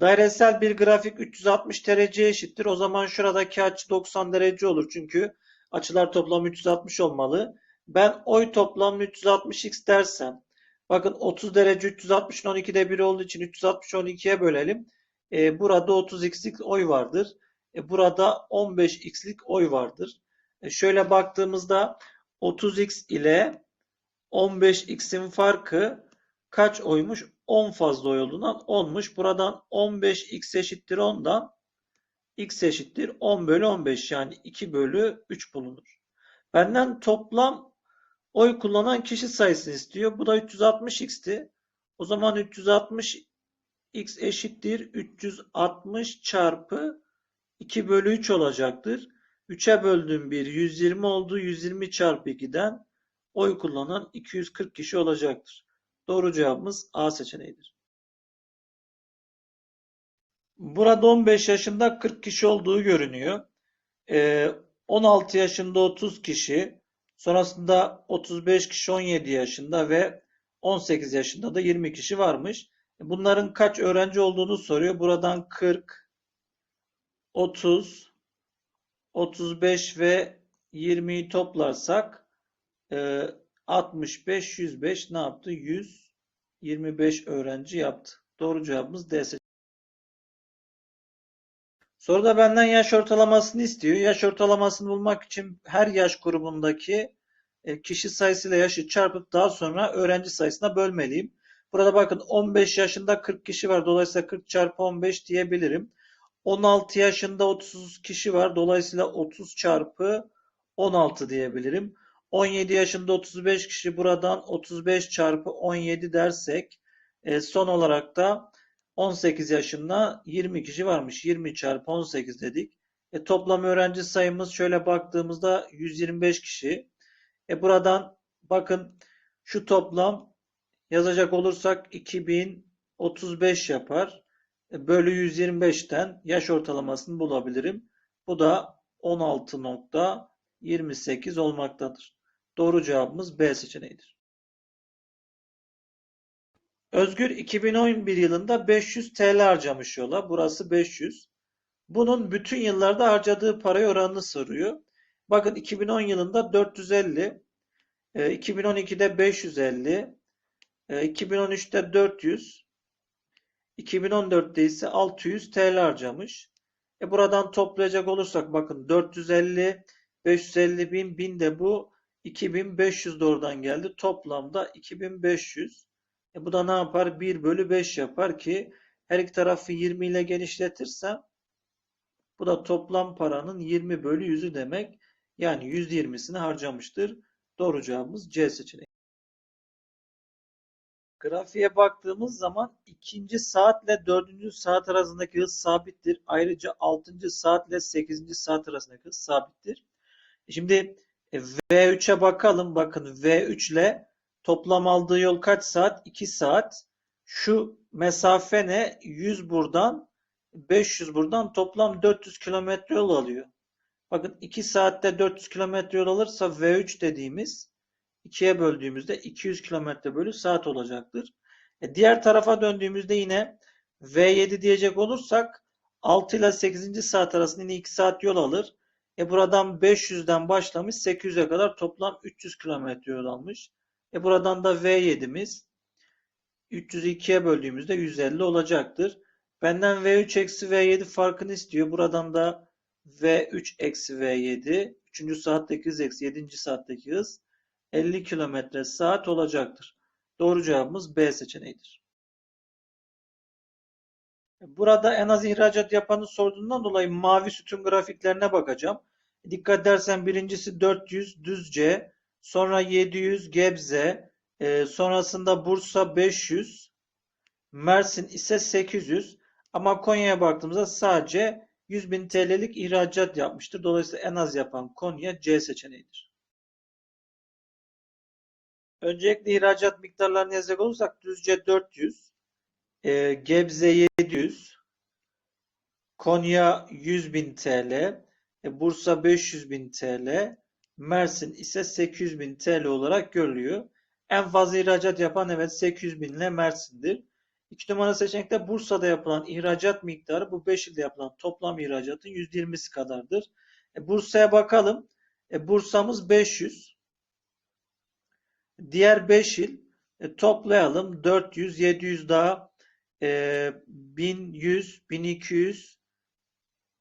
Dairesel bir grafik 360 dereceye eşittir. O zaman şuradaki açı 90 derece olur. Çünkü açılar toplamı 360 olmalı. Ben oy toplamı 360x dersem bakın 30 derece 360'ın 12'de 1 olduğu için 360'ı 12'ye bölelim. E, burada 30x'lik oy vardır. E, burada 15x'lik oy vardır. E, şöyle baktığımızda 30x ile 15x'in farkı kaç oymuş? 10 fazla olduğundan 10'muş. Buradan 15x eşittir 10'dan x eşittir 10 bölü 15 yani 2 bölü 3 bulunur. Benden toplam oy kullanan kişi sayısını istiyor. Bu da 360x'ti. O zaman 360 x eşittir 360 çarpı 2 bölü 3 olacaktır. 3'e böldüğüm bir 120 oldu. 120 çarpı 2'den oy kullanan 240 kişi olacaktır. Doğru cevabımız A seçeneğidir. Burada 15 yaşında 40 kişi olduğu görünüyor. Ee, 16 yaşında 30 kişi, sonrasında 35 kişi 17 yaşında ve 18 yaşında da 20 kişi varmış. Bunların kaç öğrenci olduğunu soruyor. Buradan 40, 30, 35 ve 20'yi toplarsak e, 65, 105 ne yaptı? 125 öğrenci yaptı. Doğru cevabımız D seçeneği. Soruda benden yaş ortalamasını istiyor. Yaş ortalamasını bulmak için her yaş grubundaki e, kişi sayısıyla yaşı çarpıp daha sonra öğrenci sayısına bölmeliyim. Burada bakın 15 yaşında 40 kişi var. Dolayısıyla 40 çarpı 15 diyebilirim. 16 yaşında 30 kişi var. Dolayısıyla 30 çarpı 16 diyebilirim. 17 yaşında 35 kişi buradan 35 çarpı 17 dersek e, son olarak da 18 yaşında 20 kişi varmış. 20 çarpı 18 dedik. E, toplam öğrenci sayımız şöyle baktığımızda 125 kişi. E, buradan bakın şu toplam yazacak olursak 2035 yapar. E, bölü 125'ten yaş ortalamasını bulabilirim. Bu da 16.28 olmaktadır. Doğru cevabımız B seçeneğidir. Özgür 2011 yılında 500 TL harcamış yola. Burası 500. Bunun bütün yıllarda harcadığı parayı oranını soruyor. Bakın 2010 yılında 450, 2012'de 550, 2013'te 400, 2014'te ise 600 TL harcamış. E buradan toplayacak olursak bakın 450, 550 bin, bin de bu 2500 de oradan geldi. Toplamda 2500. E bu da ne yapar? 1 bölü 5 yapar ki her iki tarafı 20 ile genişletirsem bu da toplam paranın 20 bölü 100'ü demek. Yani 120'sini harcamıştır. Doğru cevabımız C seçeneği. Grafiğe baktığımız zaman ikinci saatle dördüncü saat arasındaki hız sabittir. Ayrıca altıncı saatle sekizinci saat arasındaki hız sabittir. Şimdi e, V3'e bakalım. Bakın V3 ile toplam aldığı yol kaç saat? 2 saat. Şu mesafe ne? 100 buradan 500 buradan toplam 400 kilometre yol alıyor. Bakın 2 saatte 400 kilometre yol alırsa V3 dediğimiz 2'ye böldüğümüzde 200 kilometre bölü saat olacaktır. E diğer tarafa döndüğümüzde yine V7 diyecek olursak 6 ile 8. saat arasında yine 2 saat yol alır. E buradan 500'den başlamış 800'e kadar toplam 300 kilometre yol almış. E buradan da V7'miz 302'ye böldüğümüzde 150 olacaktır. Benden V3 eksi V7 farkını istiyor. Buradan da V3 eksi V7 3. saatteki hız eksi 7. saatteki hız 50 kilometre saat olacaktır. Doğru cevabımız B seçeneğidir. Burada en az ihracat yapanı sorduğundan dolayı mavi sütun grafiklerine bakacağım. Dikkat edersen birincisi 400 Düzce, sonra 700 Gebze, sonrasında Bursa 500, Mersin ise 800. Ama Konya'ya baktığımızda sadece 100 bin TL'lik ihracat yapmıştır. Dolayısıyla en az yapan Konya C seçeneğidir. Öncelikle ihracat miktarlarını yazacak olursak Düzce 400, e, Gebze 700, Konya 100 bin TL, e, Bursa 500 bin TL, Mersin ise 800 bin TL olarak görülüyor. En fazla ihracat yapan evet 800 bin ile Mersin'dir. 2 numara seçenekte Bursa'da yapılan ihracat miktarı bu 5 ilde yapılan toplam ihracatın %20'si kadardır. E, Bursa'ya bakalım. E, Bursa'mız 500. Diğer 5 il e, toplayalım. 400, 700 daha e, 1100, 1200,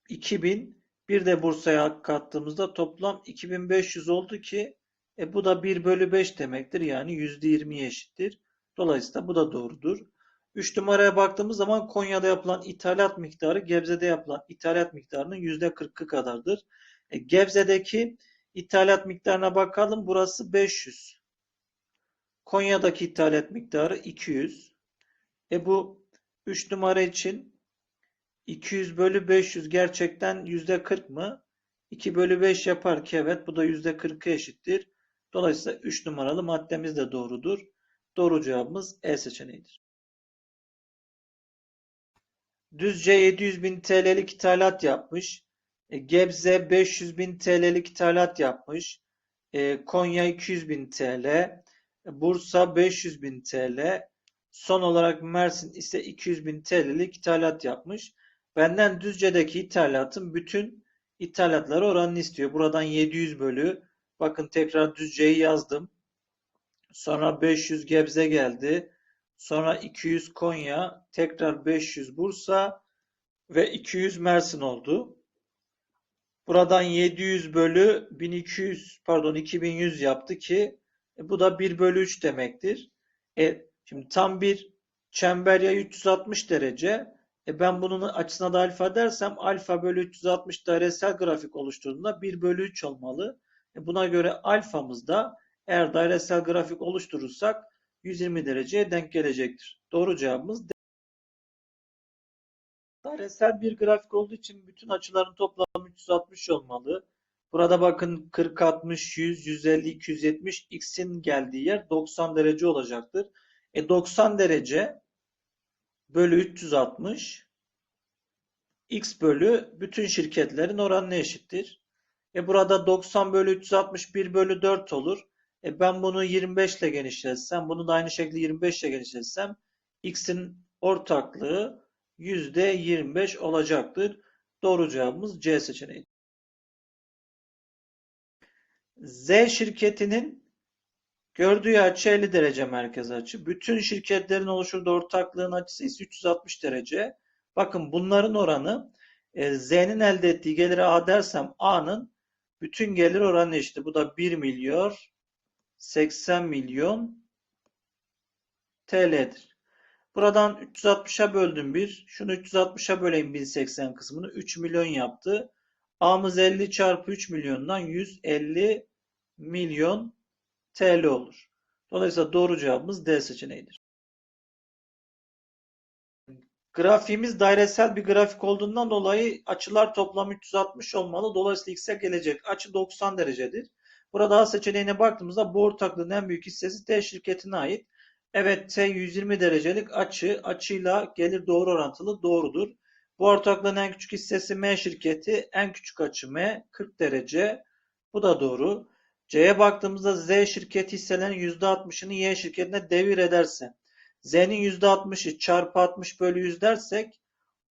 2000 bir de Bursa'ya kattığımızda toplam 2500 oldu ki e, bu da 1 bölü 5 demektir. Yani %20'ye eşittir. Dolayısıyla bu da doğrudur. 3 numaraya baktığımız zaman Konya'da yapılan ithalat miktarı Gebze'de yapılan ithalat miktarının %40'ı kadardır. E, Gebze'deki ithalat miktarına bakalım. Burası 500. Konya'daki ithalat miktarı 200. E bu 3 numara için 200 bölü 500 gerçekten %40 mı? 2 bölü 5 yapar ki evet bu da %40'a eşittir. Dolayısıyla 3 numaralı maddemiz de doğrudur. Doğru cevabımız E seçeneğidir. Düzce 700 bin TL'lik ithalat yapmış. E, Gebze 500 bin TL'lik ithalat yapmış. E, Konya 200 bin TL. E, Bursa 500 bin TL. Son olarak Mersin ise 200 bin TL'lik ithalat yapmış. Benden Düzce'deki ithalatın bütün ithalatları oranını istiyor. Buradan 700 bölü. Bakın tekrar Düzce'yi yazdım. Sonra 500 Gebze geldi. Sonra 200 Konya, tekrar 500 Bursa ve 200 Mersin oldu. Buradan 700 bölü 1200 pardon 2100 yaptı ki e, bu da 1 bölü 3 demektir. E, şimdi tam bir çember yayı 360 derece. E, ben bunun açısına da alfa dersem alfa bölü 360 dairesel grafik oluşturduğunda 1 bölü 3 olmalı. E, buna göre alfamız da eğer dairesel grafik oluşturursak 120 dereceye denk gelecektir. Doğru cevabımız. Dairesel bir grafik olduğu için bütün açıların toplamı 360 olmalı. Burada bakın 40, 60, 100, 150, 270 x'in geldiği yer 90 derece olacaktır. E 90 derece bölü 360 x bölü bütün şirketlerin oranına eşittir. E burada 90 bölü 361 bölü 4 olur. E ben bunu 25 ile genişletsem, bunu da aynı şekilde 25 ile genişletsem x'in ortaklığı %25 olacaktır. Doğru cevabımız C seçeneği. Z şirketinin gördüğü açı 50 derece merkez açı. Bütün şirketlerin oluşturduğu ortaklığın açısı ise 360 derece. Bakın bunların oranı e, Z'nin elde ettiği geliri A dersem A'nın bütün gelir oranı eşit. Bu da 1 milyar 80 milyon TL'dir. Buradan 360'a böldüm bir. Şunu 360'a böleyim 1080 kısmını. 3 milyon yaptı. A'mız 50 çarpı 3 milyondan 150 milyon TL olur. Dolayısıyla doğru cevabımız D seçeneğidir. Grafiğimiz dairesel bir grafik olduğundan dolayı açılar toplamı 360 olmalı. Dolayısıyla x'e gelecek açı 90 derecedir. Burada A seçeneğine baktığımızda bu ortaklığın en büyük hissesi T şirketine ait. Evet T 120 derecelik açı açıyla gelir doğru orantılı doğrudur. Bu ortaklığın en küçük hissesi M şirketi. En küçük açı M 40 derece. Bu da doğru. C'ye baktığımızda Z şirketi hisselerin %60'ını Y şirketine devir ederse Z'nin %60'ı çarpı 60 bölü 100 dersek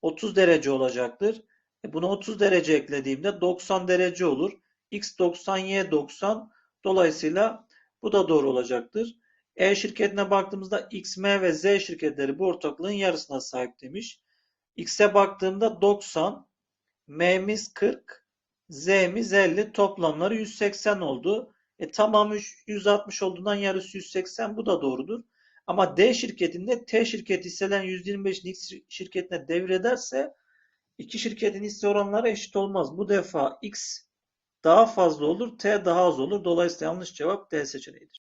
30 derece olacaktır. E buna 30 derece eklediğimde 90 derece olur. X 90, Y 90. Dolayısıyla bu da doğru olacaktır. E şirketine baktığımızda X, M ve Z şirketleri bu ortaklığın yarısına sahip demiş. X'e baktığımda 90, M'miz 40, Z'miz 50 toplamları 180 oldu. E tamamı 160 olduğundan yarısı 180 bu da doğrudur. Ama D şirketinde T şirketi hisselen %25'ini X şirketine devrederse iki şirketin hisse oranları eşit olmaz. Bu defa X daha fazla olur, T daha az olur. Dolayısıyla yanlış cevap D seçeneğidir.